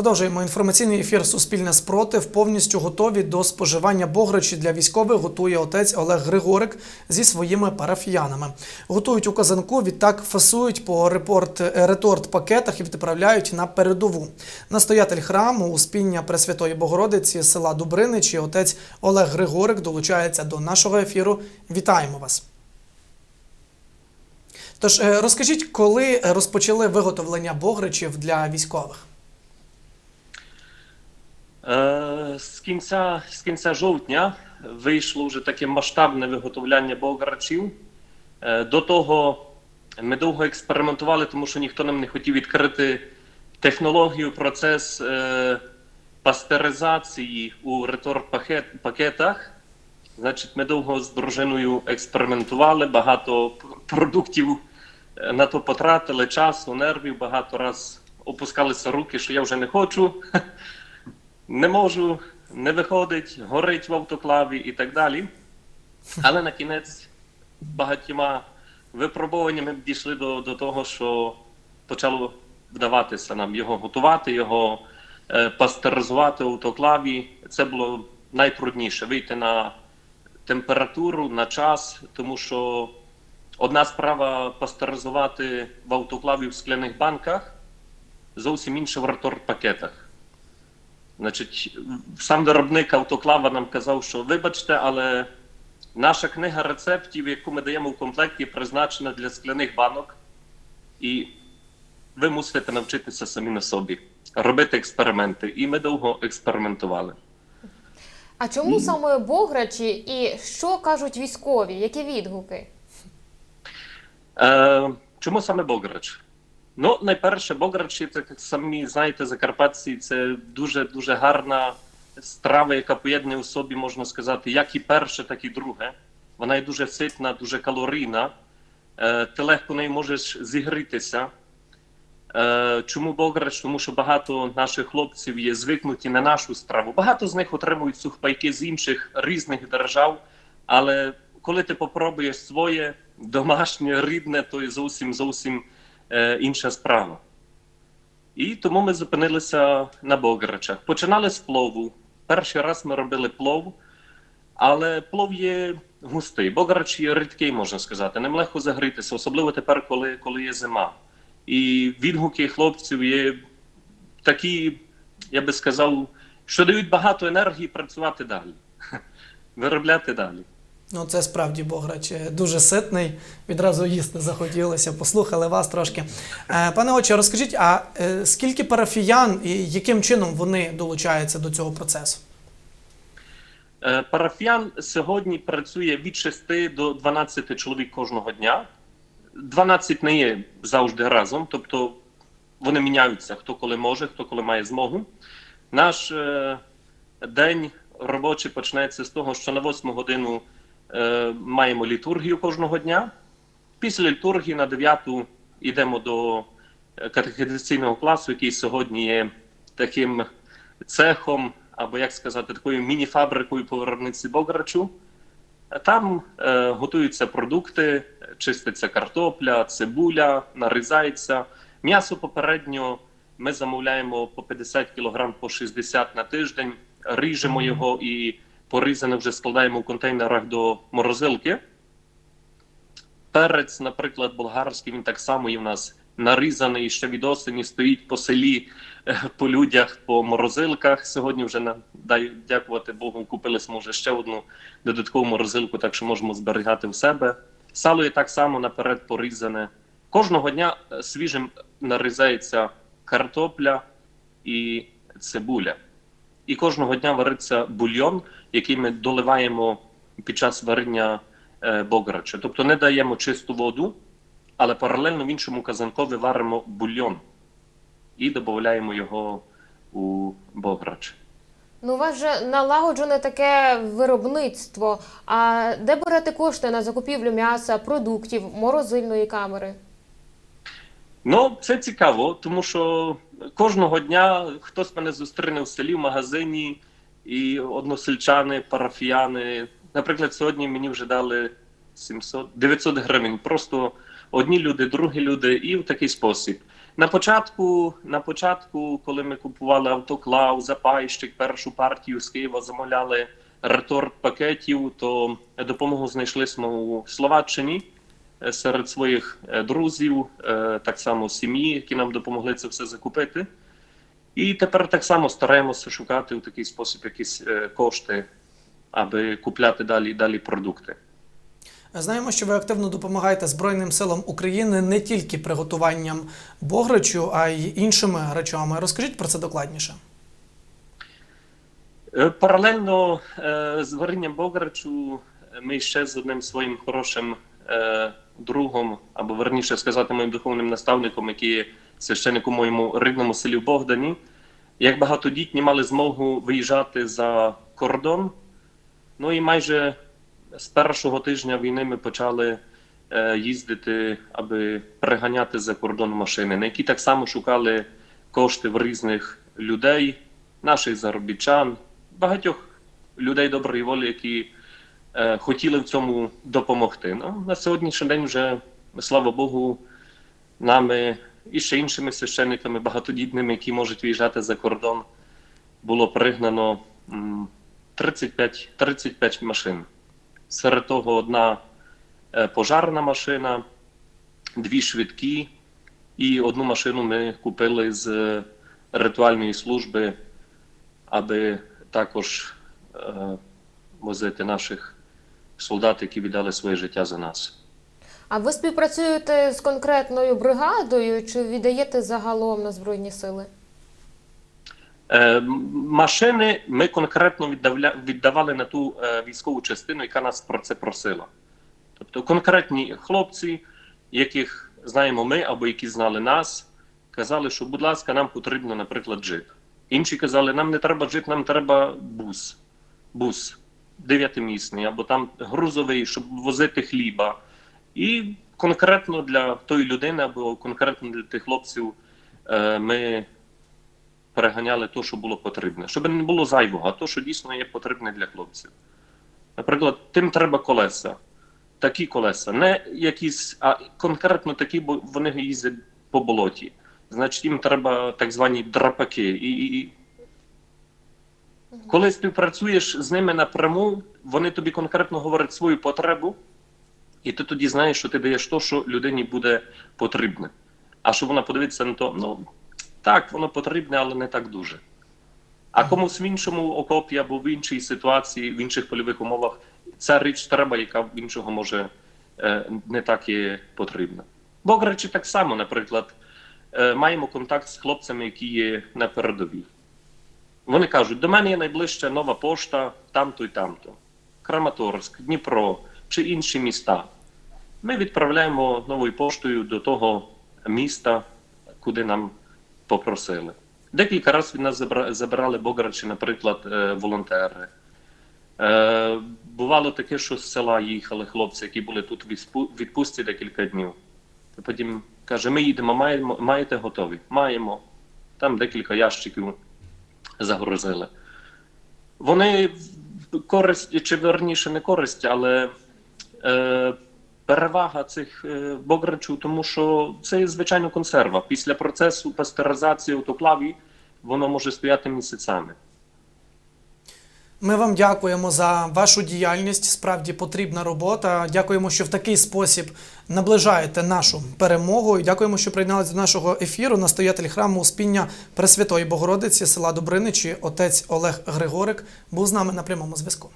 Продовжуємо інформаційний ефір Суспільне спротив. Повністю готові до споживання бограчі для військових. Готує отець Олег Григорик зі своїми парафіянами. Готують у казанку, відтак фасують по репорт реторт пакетах і відправляють на передову. Настоятель храму Успіння Пресвятої Богородиці села Дубриничі отець Олег Григорик долучається до нашого ефіру. Вітаємо вас. Тож е, розкажіть, коли розпочали виготовлення бограчів для військових? Е, З кінця, з кінця жовтня вийшло вже таке масштабне виготовляння бограчів. Е, До того ми довго експериментували, тому що ніхто нам не хотів відкрити технологію, процес е, пастеризації у ретор-пакетах. Значить, ми довго з дружиною експериментували, багато продуктів на то потратили, часу, нервів, багато раз опускалися руки, що я вже не хочу. не можу, не виходить, горить в автоклаві і так далі. Але на кінець багатьма випробуваннями дійшли до, до того, що почало вдаватися нам його готувати, його е, пастеризувати в автоклаві. Це було найтрудніше вийти на температуру, на час, тому що одна справа пастеризувати в автоклаві в скляних банках, зовсім інша в ретор-пакетах. Значить, сам виробник автоклава нам казав, що вибачте, але наша книга рецептів, яку ми даємо в комплекті, призначена для скляних банок, і ви мусите навчитися самі на собі робити експерименти. І ми довго експериментували. А чому саме бограчі і що кажуть військові? Які відгуки? Е, чому саме Бограч? Ну, найперше, Бограчі, це самі знаєте, закарпатці, це дуже дуже гарна страва, яка поєднує у собі, можна сказати, як і перше, так і друге. Вона є дуже ситна, дуже калорійна. Е, ти легко нею можеш зігрітися. Е, чому Бограч? Тому що багато наших хлопців є звикнуті на нашу страву. Багато з них отримують сухпайки з інших різних держав, але коли ти попробуєш своє домашнє, рідне, то є зовсім зовсім е, інша справа. І тому ми зупинилися на Бограчах. Починали з плову. Перший раз ми робили плов, але плов є густий. Бограч є рідкий, можна сказати. Ним легко загрітися, особливо тепер, коли, коли є зима. І відгуки хлопців є такі, я би сказав, що дають багато енергії працювати далі, виробляти далі. Ну, це справді Бограч дуже ситний. Відразу їсти захотілося, послухали вас трошки. Е, Пане отче, розкажіть, а е, скільки парафіян і яким чином вони долучаються до цього процесу? Е, Парафіян сьогодні працює від 6 до 12 чоловік кожного дня. 12 не є завжди разом, тобто вони міняються, хто коли може, хто коли має змогу. Наш день робочий почнеться з того, що на 8 годину е, маємо літургію кожного дня. Після літургії на 9 йдемо до е, класу, який сьогодні є таким цехом, або як сказати, такою міні-фабрикою по виробництві Бограчу. Там е, готуються продукти, чиститься картопля, цибуля, нарізається. М'ясо попередньо ми замовляємо по 50 кг по 60 на тиждень, ріжемо його і порізане вже складаємо в контейнерах до морозилки. Перець, наприклад, болгарський, він так само і в нас нарізаний ще від осені, стоїть по селі, е, по людях, по морозилках. Сьогодні вже на дай дякувати Богу, купили може ще одну додаткову морозилку, так що можемо зберігати в себе. Сало є так само наперед порізане. Кожного дня е, свіжим нарізається картопля і цибуля. І кожного дня вариться бульйон, який ми доливаємо під час варення е, бограча. Тобто не даємо чисту воду, але паралельно в іншому казанкові варимо бульйон і додаємо його у бограч. Ну, у вас же налагоджене таке виробництво. А де берете кошти на закупівлю м'яса, продуктів, морозильної камери? Ну, це цікаво, тому що кожного дня хтось мене зустріне в селі в магазині, і односельчани, парафіяни. Наприклад, сьогодні мені вже дали 700, 900 гривень. Просто одні люди, другі люди, і в такий спосіб. На початку, на початку, коли ми купували автоклав, запайщик, першу партію з Києва замовляли реторт пакетів, то допомогу знайшли у Словаччині серед своїх е, друзів, е, так само сім'ї, які нам допомогли це все закупити. І тепер так само стараємося шукати у такий спосіб якісь е, кошти, аби купляти далі далі продукти. Знаємо, що ви активно допомагаєте Збройним силам України не тільки приготуванням бограчу, а й іншими речами. Розкажіть про це докладніше. Е, Паралельно е, з варенням бограчу е, ми ще з одним своїм хорошим е, другом, або верніше сказати, моїм духовним наставником, який є священником у моєму рідному селі в Богдані, як багатодітні мали змогу виїжджати за кордон. Ну і майже з першого тижня війни ми почали е, їздити, аби приганяти за кордон машини, на які так само шукали кошти в різних людей, наших заробітчан, багатьох людей доброї волі, які хотіли в цьому допомогти. Ну, на сьогоднішній день вже, слава Богу, нами і ще іншими священниками багатодітними, які можуть виїжджати за кордон, було пригнано 35, 35 машин. Серед того одна е, пожарна машина, дві швидкі, і одну машину ми купили з е, ритуальної служби, аби також е, возити наших солдат, які віддали своє життя за нас. А ви співпрацюєте з конкретною бригадою чи віддаєте загалом на Збройні сили? Е, машини ми конкретно віддавля, віддавали на ту е, військову частину, яка нас про це просила. Тобто конкретні хлопці, яких знаємо ми або які знали нас, казали, що, будь ласка, нам потрібно, наприклад, джип. Інші казали, нам не треба джип, нам треба бус. Бус дев'ятимісний, або там грузовий, щоб возити хліба. І конкретно для тої людини, або конкретно для тих хлопців, е, ми переганяли те, що було потрібне, щоб не було зайвого, а то, що дійсно є потрібне для хлопців. Наприклад, тим треба колеса. Такі колеса, не якісь, а конкретно такі, бо вони їздять по болоті. Значить, їм треба так звані драпаки. І, і. Коли співпрацюєш з ними напряму, вони тобі конкретно говорять свою потребу, і ти тоді знаєш, що ти даєш то, що людині буде потрібне. А що вона подивиться на то, ну так, воно потрібне, але не так дуже. А комусь в іншому окопі або в іншій ситуації, в інших польових умовах, ця річ треба, яка в іншого може е, не так є потрібна. Бо, речі, так само, наприклад, е, маємо контакт з хлопцями, які є на передовій. Вони кажуть, до мене є найближча нова пошта, там-то і там-то. Краматорськ, Дніпро чи інші міста. Ми відправляємо новою поштою до того міста, куди нам попросили. Декілька разів від нас забирали бограчі, наприклад, е, волонтери. Е, Бувало таке, що з села їхали хлопці, які були тут в відпустці декілька днів. Потім каже: ми їдемо, маємо, маєте готові? Маємо. Там декілька ящиків загрузили. Вони користь, чи верніше не користь, але е, перевага цих е, бограчів, тому що це звичайно консерва. Після процесу пастеризації у топлаві воно може стояти місяцями. Ми вам дякуємо за вашу діяльність. Справді потрібна робота. Дякуємо, що в такий спосіб наближаєте нашу перемогу. І дякуємо, що приєдналися до нашого ефіру. Настоятель храму Успіння Пресвятої Богородиці, села Добриничі, отець Олег Григорик, був з нами на прямому зв'язку.